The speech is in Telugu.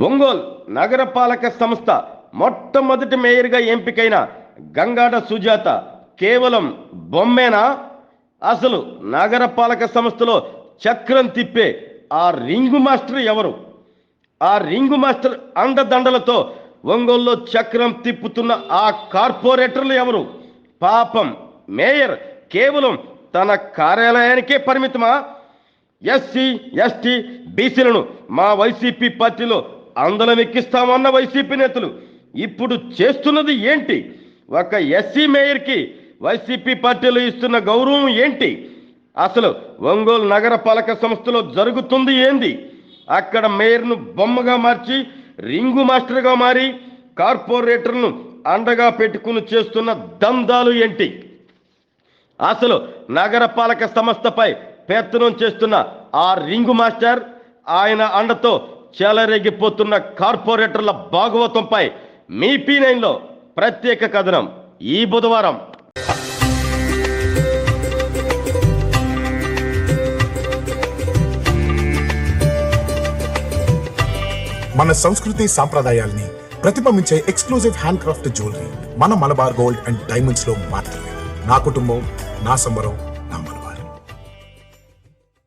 ఒంగోల్ నగరపాలక సంస్థ మొట్టమొదటి మేయర్గా ఎంపికైన గంగాడ సుజాత కేవలం బొమ్మేనా? అసలు నగరపాలక సంస్థలో చక్రం తిప్పే ఆ రింగు మాస్టర్ ఎవరు? ఆ రింగు మాస్టర్ అండదండలతో ఒంగోలులో చక్రం తిప్పుతున్న ఆ కార్పొరేటర్లు ఎవరు? పాపం మేయర్ కేవలం తన కార్యాలయానికే పరిమితమా? ఎస్సీ ఎస్టీ బీసీలను మా వైసీపీ పార్టీలో అందలం ఎక్కిస్తామన్న వైసీపీ నేతలు ఇప్పుడు చేస్తున్నది ఏంటి? ఒక ఎస్సీ మేయర్కి వైసీపీ పార్టీలు ఇస్తున్న గౌరవం ఏంటి? అసలు ఒంగోలు నగర పాలక సంస్థలో జరుగుతుంది ఏంది? అక్కడ మేయర్ను బొమ్మగా మార్చి రింగు మాస్టర్గా మారి కార్పొరేటర్ను అండగా పెట్టుకుని చేస్తున్న దందాలు ఏంటి? అసలు నగరపాలక సంస్థపై పెత్తనం చేస్తున్న ఆ రింగు మాస్టర్ ఆయన అండతో చెలరేగిపోతున్న కార్పొరేటర్ల భాగవతంపై మీ పీ నైన్లో ప్రత్యేక కథనం ఈ బుధవారం. మన సంస్కృతి సాంప్రదాయాల్ని ప్రతిబింబించే ఎక్స్క్లూజివ్ హ్యాండ్ క్రాఫ్ట్ జ్యువెలరీ మన మలబార్ గోల్డ్ అండ్ డైమండ్స్లో మాత్రమే. నా కుటుంబం నా సంబరం